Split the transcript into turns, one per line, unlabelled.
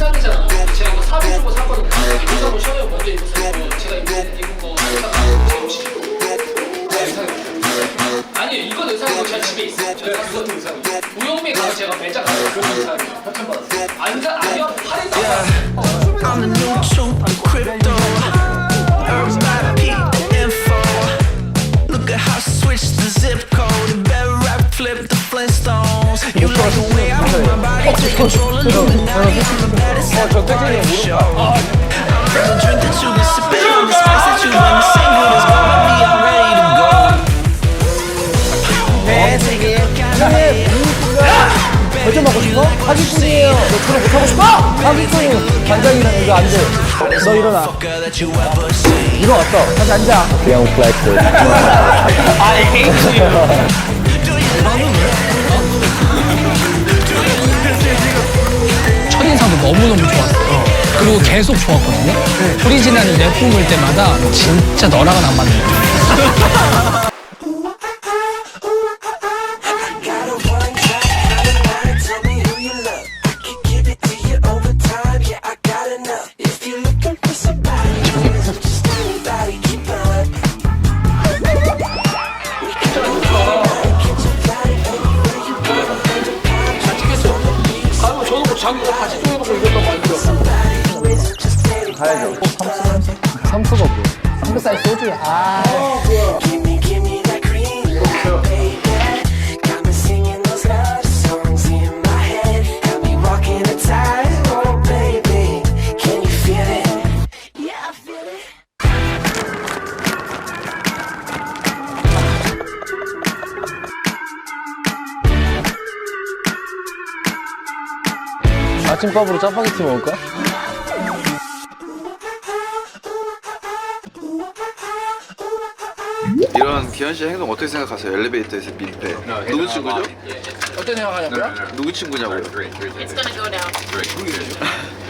이상이잖아. 제가 이거 사비 주고 샀거든요. 한번 시원해 먼저 입으세요. 제가 입은 입은 거 이따가 제가 시키고. 아니 이건 의상이고 제가 집에 있어요. 제가 샀어 의상. 우영미 가서 제가 매장 가서 그 의상이에요. 협찬 받았어요. 안사 아니요 받았어요.
I'm the new truth, I'm crypto. Everybody peep the info. Look at how I switched the zip code. You
벌점 먹고 싶어? 사기꾼이에요. 너 그래 못하고 싶어? 사기꾼이 관장이랑 이거 안 돼. 너 일어나.
you.
일어났어. 다시 앉아. 그냥 플렉스.
첫인상 계속 좋았거든요. 오리지널 내품 볼 때마다 진짜 너랑은 안 맞는 거
Tell me who you love. I can give it to you over time. Yeah, I got enough. If you're looking for somebody, just anybody, keep on. We can do it. Catch a flight anywhere you go. Find a palm,
아 저도 뭐 자기 거 같이 쪼개놓고 이랬단 말이죠.
Anybody.
삼수가 뭐? 삼겹살 소주야. 아. 아침밥으로 짜파게티 먹을까?
이런 기현 씨 행동 어떻게 생각하세요? 엘리베이터에서 밀폐. 누구 친구죠?
어떤 생각하냐고요?
누구 친구냐고요?
It's gonna go down.